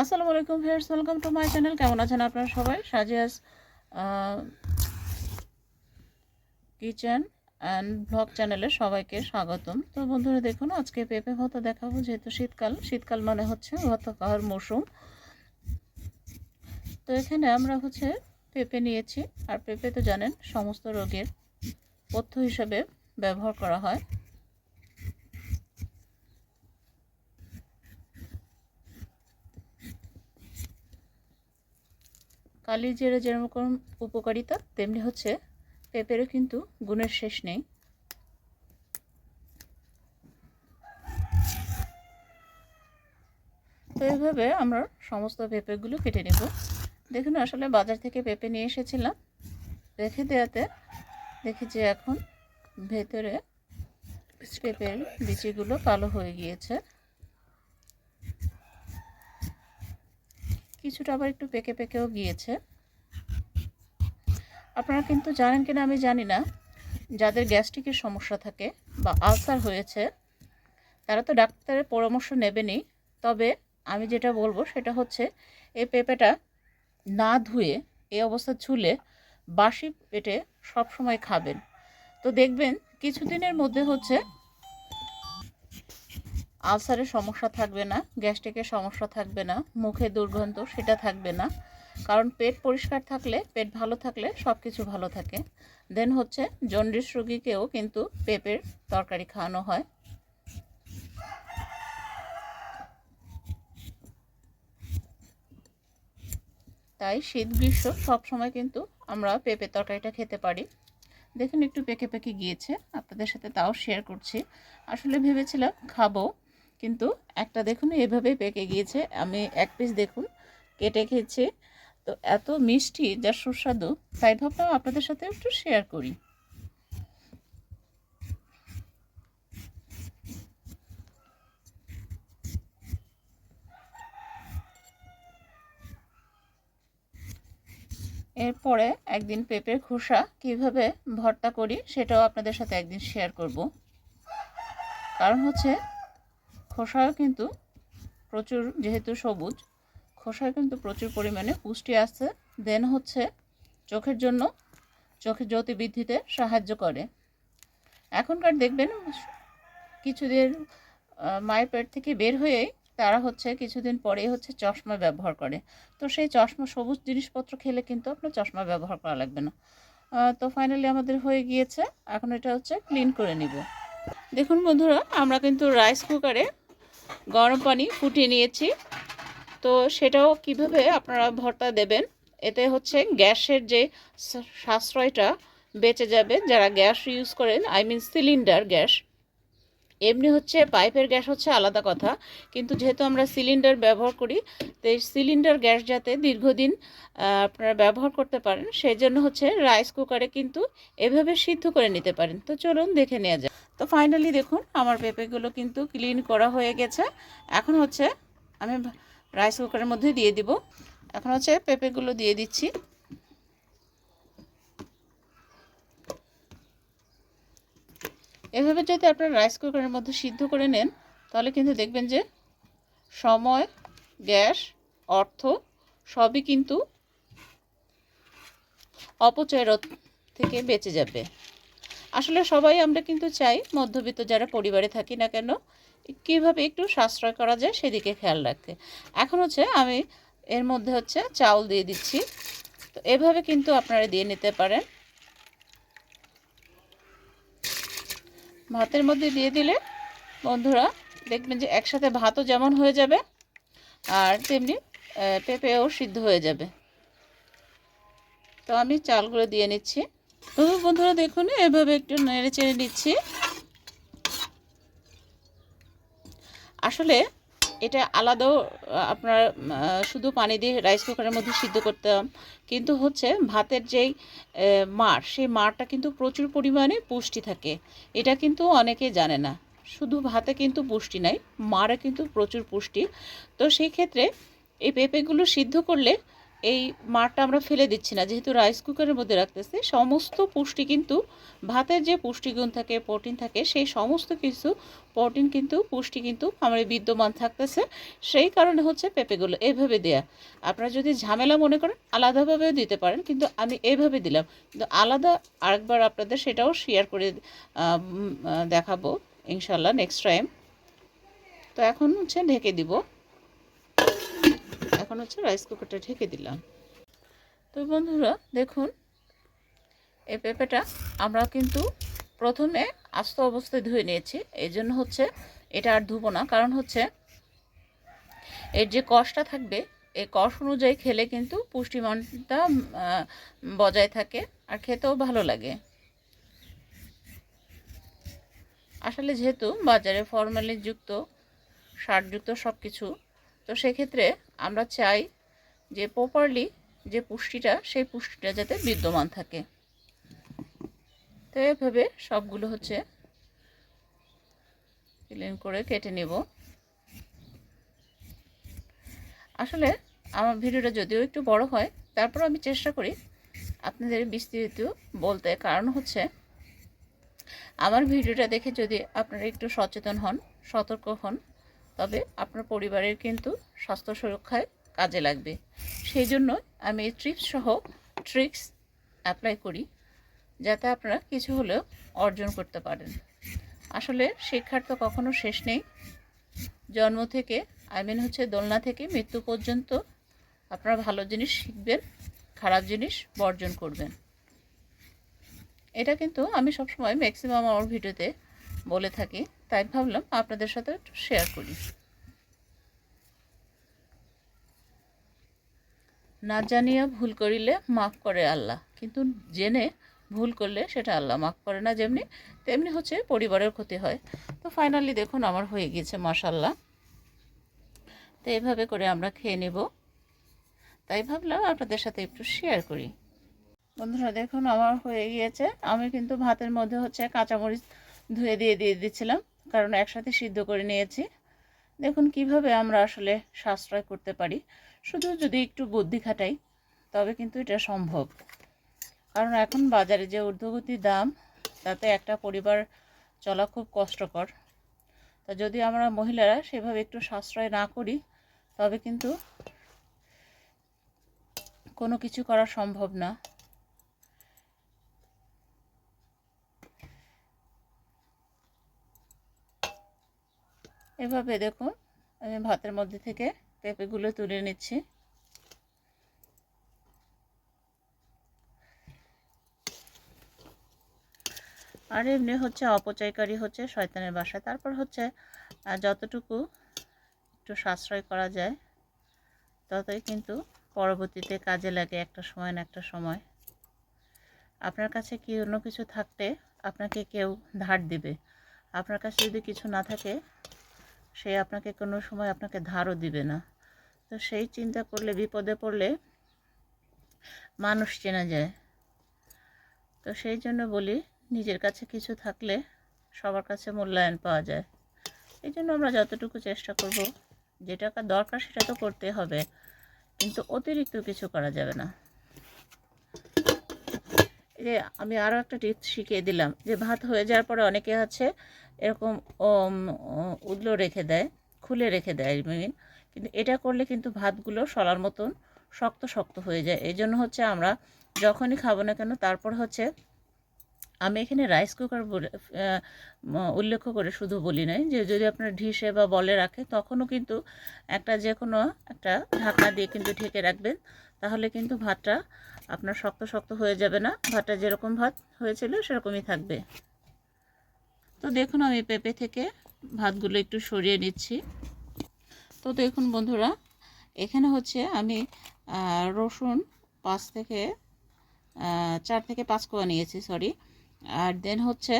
আসসালামু আলাইকুম viewers, welcome to my channel. কেমন আছেন আপনারা সবাই? সাজিয়াস কিচেন অ্যান্ড ব্লগ চ্যানেলে সবাইকে স্বাগতম। তো বন্ধুরা, দেখুন, আজকে পেঁপে ভর্তা দেখাবো, যেহেতু শীতকাল। শীতকাল মানে হচ্ছে ভর্তা খাওয়ার মৌসুম। তো এখানে আমরা হচ্ছে পেঁপে নিয়েছি। আর পেঁপে তো জানেন, সমস্ত রোগের পথ্য হিসেবে ব্যবহার করা হয়। কালি জিরে যেরকম উপকারিতা, তেমনি হচ্ছে পেঁপেরও কিন্তু গুণের শেষ নেই। তো এইভাবে আমরা সমস্ত পেঁপেগুলো কেটে নেব। দেখুন, আসলে বাজার থেকে পেঁপে নিয়ে এসেছিলাম। রেখে দেওয়াতে দেখি যে এখন ভেতরে পেঁপের বিচিগুলো কালো হয়ে গিয়েছে। কিছুটা আবার একটু পেকে পেকেও গিয়েছে। আপনারা কিন্তু জানেন কিনা আমি জানি না, যাদের গ্যাস্ট্রিকের সমস্যা থাকে বা আলসার হয়েছে, তারা তো ডাক্তারের পরামর্শ নেবেনই তবে আমি যেটা বলব সেটা হচ্ছে, এই পেঁপেটা না ধুয়ে, এই অবস্থা ছুলে বাসি পেটে সব সময় খাবেন। তো দেখবেন কিছুদিনের মধ্যে হচ্ছে আলসারের সমস্যা থাকবে না গ্যাস্ট্রিকের সমস্যা থাকবে না, মুখে দুর্গন্ধ সেটা থাকবে না। কারণ পেট পরিষ্কার থাকলে, পেট ভালো থাকলে সব কিছু ভালো থাকে। দেন হচ্ছে জন্ডিস রোগীকেও কিন্তু পেঁপের তরকারি খাওয়ানো হয়। তাই শীত গ্রীষ্ম সবসময় কিন্তু আমরা পেঁপে তরকারিটা খেতে পারি। দেখুন একটু পেকে পেকে গিয়েছে, আপনাদের সাথে তাও শেয়ার করছি। আসলে ভেবেছিলাম খাব কিন্তু একটা দেখুন এভাবে পেকে গিয়েছে। আমি এক পিস দেখুন, কেটে খেয়েছি। তো এত মিষ্টি, যা সুস্বাদু, তাই ভাবলাম আপনাদের সাথে একটু শেয়ার করি। এরপরে একদিন পেঁপের খোসা কীভাবে ভর্তা করি, সেটাও আপনাদের সাথে একদিন শেয়ার করব। কারণ হচ্ছে খোসাও কিন্তু প্রচুর, যেহেতু সবুজ, খোসায় কিন্তু প্রচুর পরিমাণে পুষ্টি আছে। দেন হচ্ছে চোখের জন্য, চোখের জ্যোতি বৃদ্ধিতে সাহায্য করে। এখনকার দেখবেন কিছুদিন মায়ের পেট থেকে বের হয়েই তারা হচ্ছে কিছুদিন পরেই হচ্ছে চশমা ব্যবহার করে। তো সেই চশমা, সবুজ জিনিসপত্র খেলে কিন্তু আপনার চশমা ব্যবহার করা লাগবে না। তো ফাইনালি আমাদের হয়ে গিয়েছে। এখন এটা হচ্ছে ক্লিন করে নিব। দেখুন বন্ধুরা, আমরা কিন্তু রাইস কুকারে গরম পানি ফুটিয়ে নিয়েছি। তো সেটাও কীভাবে আপনারা ভর্তা দেবেন? এতে হচ্ছে গ্যাসের যে সাশ্রয়টা বেঁচে যাবে, যারা গ্যাস ইউজ করেন আই মিন সিলিন্ডার গ্যাস এমনি হচ্ছে পাইপের গ্যাস হচ্ছে আলাদা কথা। কিন্তু যেহেতু আমরা সিলিন্ডার ব্যবহার করি, তো এই সিলিন্ডার গ্যাস যাতে দীর্ঘদিন আপনারা ব্যবহার করতে পারেন সেই জন্য হচ্ছে রাইস কুকারে কিন্তু এভাবে সিদ্ধ করে নিতে পারেন। তো চলুন দেখে নেওয়া যায় তো ফাইনালি দেখুন, আমার পেঁপেগুলো কিন্তু ক্লিন করা হয়ে গেছে। এখন হচ্ছে আমি রাইস কুকারের মধ্যে দিয়ে দিব। এখন হচ্ছে পেঁপেগুলো দিয়ে দিচ্ছি। এভাবে যদি আপনারা রাইস কুকারের মধ্যে সিদ্ধ করে নেন, তাহলে কিন্তু দেখবেন যে সময়, গ্যাস, অর্থ সবই কিন্তু অপচয়ের থেকে বেঁচে যাবে। আসলে সবাই আমরা কিন্তু চাই মধ্যবিত্ত যারা পরিবারে থাকি না কেন, কীভাবে একটু সাশ্রয় করা যায় সেদিকে খেয়াল রাখতে। এখন হচ্ছে আমি এর মধ্যে হচ্ছে চাউল দিয়ে দিচ্ছি। তো এভাবে কিন্তু আপনারা দিয়ে নিতে পারেন। ভাতের মধ্যে দিয়ে দিলে বন্ধুরা দেখবেন যে একসাথে ভাতও যেমন হয়ে যাবে আর তেমনি পেঁপেও সিদ্ধ হয়ে যাবে। তো আমি চালগুলো দিয়ে নিচ্ছি। তবু বন্ধুরা দেখুন, এভাবে একটু নেড়ে চেড়ে নিচ্ছি। আসলে এটা আলাদাও আপনার শুধু পানি দিয়ে রাইস কুকারের মধ্যে সিদ্ধ করতাম কিন্তু হচ্ছে ভাতের যেই মার, সেই মারটা কিন্তু প্রচুর পরিমাণে পুষ্টি থাকে। এটা কিন্তু অনেকে জানে না। শুধু ভাতে কিন্তু পুষ্টি নাই, মারে কিন্তু প্রচুর পুষ্টি। তো সেই ক্ষেত্রে এই পেঁপেগুলো সিদ্ধ করলে এই মারটা আমরা ফেলে দিচ্ছি না। যেহেতু রাইস কুকারের মধ্যে রাখতেছি, সমস্ত পুষ্টি কিন্তু ভাতের যে পুষ্টিগুণ থাকে প্রোটিন থাকে, সেই সমস্ত কিছু প্রোটিন কিন্তু, পুষ্টি কিন্তু আমার বিদ্যমান থাকতেছে। সেই কারণে হচ্ছে পেঁপেগুলো এইভাবে দেয়া। আপনারা যদি ঝামেলা মনে করেন, আলাদাভাবেও দিতে পারেন, কিন্তু আমি এইভাবে দিলাম। কিন্তু আলাদা আরেকবার আপনাদের সেটাও শেয়ার করে দেখাবো ইনশাল্লাহ নেক্সট টাইম তো এখন হচ্ছে ঢেকে দিব। এখন হচ্ছে রাইস কুকারটা ঢেকে দিলাম। তো বন্ধুরা, দেখুন, এই পেঁপেটা আমরা কিন্তু প্রথমে আস্ত অবস্থায় ধুয়ে নিয়েছি। এই জন্য হচ্ছে এটা আর ধুবো না। কারণ হচ্ছে এর যে কষটা থাকবে, এই কষ অনুযায়ী খেলে কিন্তু পুষ্টিমানটা বজায় থাকে আর খেতেও ভালো লাগে। আসলে যেহেতু বাজারে ফরমালিনযুক্ত, সারযুক্ত সব কিছু তো সেক্ষেত্রে আমরা চাই যে প্রপারলি যে পুষ্টিটা, সেই পুষ্টিটা যাতে বিদ্যমান থাকে। তো এভাবে সবগুলো হচ্ছে ক্লিন করে কেটে নেব। আসলে আমার ভিডিওটা যদিও একটু বড় হয়, তারপর আমি চেষ্টা করি আপনাদের বিস্তারিত বলতে। কারণ হচ্ছে, আমার ভিডিওটা দেখে যদি আপনারা একটু সচেতন হন, সতর্ক হন তবে আপনার পরিবারের কিন্তু স্বাস্থ্য সুরক্ষায় কাজে লাগবে। সেই জন্য আমি এই ট্রিপস সহ ট্রিক্স অ্যাপ্লাই করি, যাতে আপনারা কিছু হলেও অর্জন করতে পারেন। আসলে শিক্ষার তো কখনো শেষ নেই। জন্ম থেকে আই মিন হচ্ছে দোলনা থেকে মৃত্যু পর্যন্ত আপনারা ভালো জিনিস শিখবেন, খারাপ জিনিস বর্জন করবেন। এটা কিন্তু আমি সবসময় ম্যাক্সিমাম আমার ভিডিওতে বলে থাকি, তাই ভাবলাম আপনাদের সাথে একটু শেয়ার করি। না জানিয়া ভুল করিলে মাফ করে আল্লাহ, কিন্তু জেনে ভুল করলে সেটা আল্লাহ মাফ করে না যেমনি, তেমনি হচ্ছে পরিবারের ক্ষতি হয়। তো ফাইনালি দেখুন আমার হয়ে গিয়েছে মাসাল্লাহ তো এইভাবে করে আমরা খেয়ে নেব। তাই ভাবলাম আপনাদের সাথে একটু শেয়ার করি। বন্ধুরা দেখুন আমার হয়ে গিয়েছে, আমি কিন্তু ভাতের মধ্যে হচ্ছে কাঁচামরিচ ধুয়ে দিয়ে দিয়ে দিচ্ছিলাম, কারণ একসাথে সিদ্ধ করে নিয়েছি। দেখুন কীভাবে আমরা আসলে সাশ্রয় করতে পারি। শুধু যদি একটু বুদ্ধি খাটাই, তবে কিন্তু এটা সম্ভব। কারণ এখন বাজারে যে ঊর্ধ্বগতি দাম, তাতে একটা পরিবার চলা খুব কষ্টকর। তা যদি আমরা মহিলারা সেভাবে একটু সাশ্রয় না করি, তবে কিন্তু কোনো কিছু করা সম্ভব না। এভাবে দেখুন, আমি ভাতের মধ্যে থেকে পেঁপেগুলো তুলে নিচ্ছি। আর এমনি হচ্ছে অপচয়কারী হচ্ছে শয়তানের বাসা তারপর হচ্ছে যতটুকু একটু সাশ্রয় করা যায়, ততই কিন্তু পরবর্তীতে কাজে লাগে একটা সময় না একটা সময়। আপনার কাছে কি অন্য কিছু থাকতে আপনাকে কেউ ধার দিবে? আপনার কাছে যদি কিছু না থাকে সে আপনাকে কোনো সময় আপনাকে ধারও দিবে না। তো সেই চিন্তা করলে, বিপদে পড়লে মানুষ চেনা যায়। তো সেই জন্য বলি, নিজের কাছে কিছু থাকলে সবার কাছে মূল্যায়ন পাওয়া যায়। এই জন্য আমরা যতটুকু চেষ্টা করব, যেটা দরকার সেটা তো করতে হবে, কিন্তু অতিরিক্ত কিছু করা যাবে না। যে আমি আরও একটা টিপস শিখিয়ে দিলাম যে ভাত হয়ে যাওয়ার পরে অনেকে আছে এরকম উদলো রেখে দেয়, খুলে রেখে দেয় মিন কিন্তু এটা করলে কিন্তু ভাতগুলো সলার মতন শক্ত শক্ত হয়ে যায়। এই জন্য হচ্ছে আমরা যখনই খাব না কেন, তারপর হচ্ছে আমি এখানে রাইস কুকার উল্লেখ করে শুধু বলি নাই যে যদি আপনার ঢিসে বা বলে রাখে, তখনও কিন্তু একটা যে কোনো একটা ঢাকনা দিয়ে কিন্তু ঢেকে রাখবেন। তাহলে কিন্তু ভাতটা আপনার শক্ত শক্ত হয়ে যাবে না। ভাতটা যেরকম ভাত হয়েছিল সেরকমই থাকবে। তো দেখুন আমি পেঁপে থেকে ভাতগুলো একটু সরিয়ে নিচ্ছি। তো দেখুন বন্ধুরা, এখানে হচ্ছে আমি রসুন পাঁচ থেকে চার থেকে পাঁচ কোয়া নিয়েছি সরি আর দেন হচ্ছে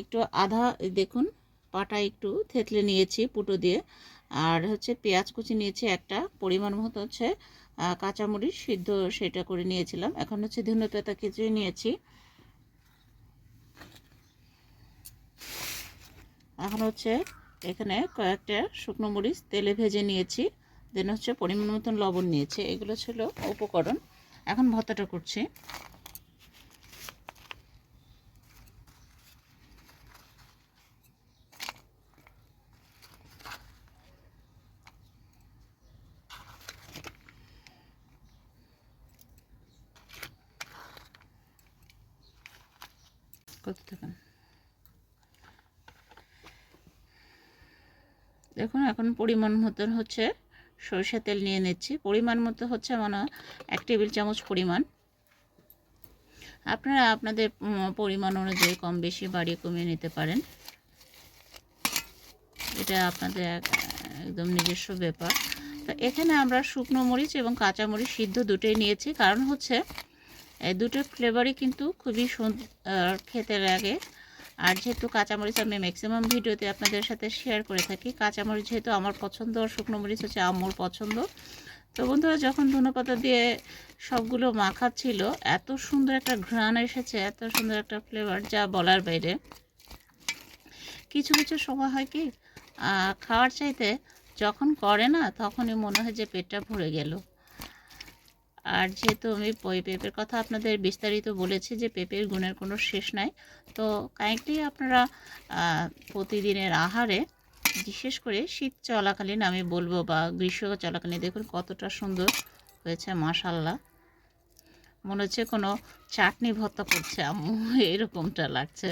একটু আধা, দেখুন, পাটা একটু থেতলে নিয়েছি পুটো দিয়ে। আর হচ্ছে পেঁয়াজ কুচি নিয়েছি একটা, পরিমাণ মতো হচ্ছে কাঁচামরিচ সিদ্ধ সেটা করে নিয়েছিলাম। এখন হচ্ছে ধনে পাতা নিয়েছি। এখন হচ্ছে এখানে কয়েকটা শুকনো মরিচ তেলে ভেজে নিয়েছি। দেন হচ্ছে পরিমাণ মতন লবণ নিয়েছি। এগুলো ছিল উপকরণ। এখন ভর্তাটা করছি। করতে থাকুন দেখুন, এখন পরিমাণ মতন হচ্ছে সরষে তেল নিয়ে নিচ্ছি। পরিমাণ মতো হচ্ছে মানে এক টেবিল চামচ পরিমাণ। আপনারা আপনাদের পরিমাণ অনুযায়ী কম বেশি বাড়িয়ে কমিয়ে নিতে পারেন। এটা আপনাদের এক- একদম নিজস্ব ব্যাপার। তো এখানে আমরা শুকনো মরিচ এবং কাঁচা মরিচ সিদ্ধ দুটোই নিয়েছি। কারণ হচ্ছে এই দুটোর ফ্লেভারই কিন্তু খুবই সুন্দর খেতে লাগে। আর যেহেতু কাঁচামরিচ আমি ম্যাক্সিমাম ভিডিওতে আপনাদের সাথে শেয়ার করে থাকি, কাঁচামরিচ যেহেতু আমার পছন্দ আর শুকনো মরিচ হচ্ছে আমার পছন্দ। তো বন্ধুরা, যখন ধনেপাতা দিয়ে সবগুলো মাখাচ্ছিল, এত সুন্দর একটা ঘ্রাণ এসেছে, এত সুন্দর একটা ফ্লেভার যা বলার বাইরে। কিছু কিছু সময় হয় কি খাওয়ার চাইতে যখন করে না, তখনই মনে হয় যে পেটটা ভরে গেল। আর যেহেতু আমি পেঁপের কথা আপনাদের বিস্তারিত বলেছি যে পেঁপের গুণের কোনো শেষ নাই, তো কাইন্ডলি আপনারা প্রতিদিনের আহারে বিশেষ করে শীত চলাকালীন আমি বলব বা গ্রীষ্ম চলাকালীন দেখুন কতটা সুন্দর হয়েছে মাশাল্লাহ মনে হচ্ছে কোনো চাটনি ভর্তা করছে আম্মু, এরকমটা লাগছে।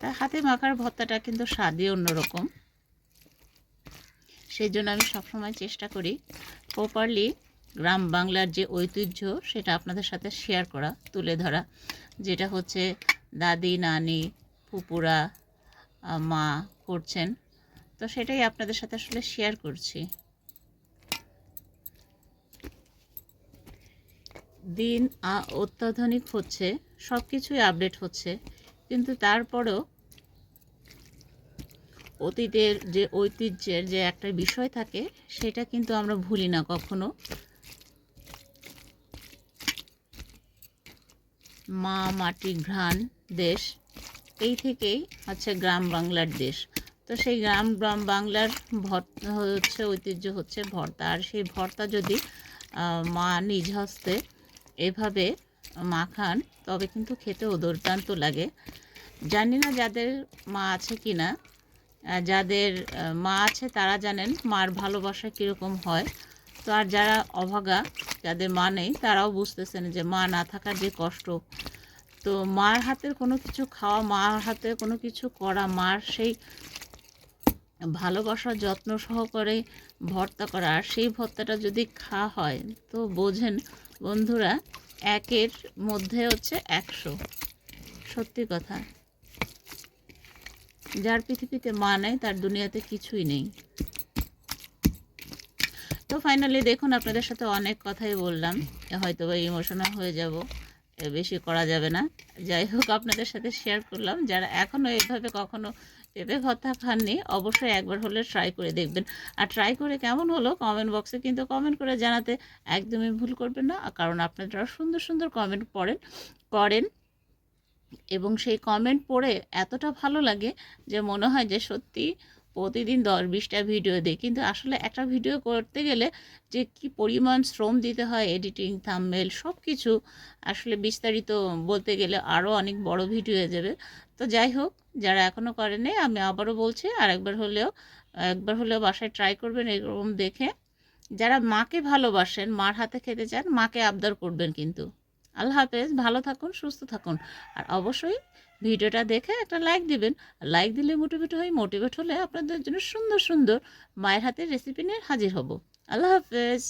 তা হাতে মাখার ভর্তাটা কিন্তু স্বাদই অন্যরকম। সেই জন্য আমি সবসময় চেষ্টা করি প্রপারলি গ্রাম বাংলার যে ঐতিহ্য, সেটা আপনাদের সাথে শেয়ার করা, তুলে ধরা। যেটা হচ্ছে দাদি, নানি, ফুপুরা মা করছেন। তো সেটাই আপনাদের সাথে আসলে শেয়ার করছি। দিন অত্যাধুনিক হচ্ছে সব কিছুই আপডেট হচ্ছে। কিন্তু তারপরেও অতীতের যে ঐতিহ্যের যে একটা বিষয় থাকে, সেটা কিন্তু আমরা ভুলি না কখনো। মা, মাটি, ঘ্রাণ, দেশ, এই থেকেই হচ্ছে গ্রাম বাংলার দেশ। তো সেই গ্রাম গ্রাম বাংলার ভর্তা হচ্ছে, ঐতিহ্য হচ্ছে ভর্তা। আর সেই ভর্তা যদি মা নিজ হস্তে এভাবে মাখান তবে কিন্তু খেতে দুর্দান্ত লাগে। জানি না যাদের মা আছে কি না যাদের মা আছে তারা জানেন মার ভালোবাসা কীরকম হয়। তো আর যারা অভাগা, যাদের মা নেই, তারাও বুঝতেছেন যে মা না থাকার যে কষ্ট। তো মার হাতের কোনো কিছু খাওয়া, মার হাতে কোনো কিছু করা, মার সেই ভালোবাসা যত্ন সহকারে ভর্তা করা, আর সেই ভর্তাটা যদি খাওয়া হয়, তো বোঝেন বন্ধুরা, একের মধ্যে হচ্ছে একশো। সত্যি কথা। যার পৃথিবীতে মা নেই, তার দুনিয়াতে কিছুই নেই। তো ফাইনালি দেখুন, আপনাদের সাথে অনেক কথাই বললাম। হয়তো বা ইমোশনাল হয়ে যাব বেশি করা যাবে না। যাই হোক, আপনাদের সাথে শেয়ার করলাম। যারা এখনও এভাবে কখনো পেঁপে ভর্তা খাননি, অবশ্যই একবার হলে ট্রাই করে দেখবেন। আর ট্রাই করে কেমন হলো কমেন্ট বক্সে কিন্তু কমেন্ট করে জানাতে একদমই ভুল করবেন না। কারণ আপনারা সুন্দর সুন্দর কমেন্ট পড়েন, করেন। এবং সেই কমেন্ট পড়ে এতটা ভালো লাগে যে মনে হয় যে সত্যি প্রতিদিন দশ বিশটা ভিডিও দিই। কিন্তু আসলে একটা ভিডিও করতে গেলে যে কি পরিমাণ শ্রম দিতে হয় এডিটিং থাম্বনেল সব কিছু আসলে বিস্তারিত বলতে গেলে আরও অনেক বড় ভিডিও হয়ে যাবে। তো যাই হোক, যারা এখনও করেনি আমি আবারও বলছি আর একবার হলেও একবার হলেও বাসায় ট্রাই করবেন এরকম দেখে। যারা মাকে ভালোবাসেন, মার হাতে খেতে চান, মাকে আবদার করবেন কিন্তু। আল্লাহ হাফেজ, ভালো থাকুন, সুস্থ থাকুন। আর অবশ্যই ভিডিওটা দেখে একটা লাইক দিবেন। লাইক দিলে মোটিভেট হয় মোটিভেট হলে আপনাদের জন্য সুন্দর সুন্দর মায়ের হাতের রেসিপি নিয়ে হাজির হব। আল্লাহ হাফেজ।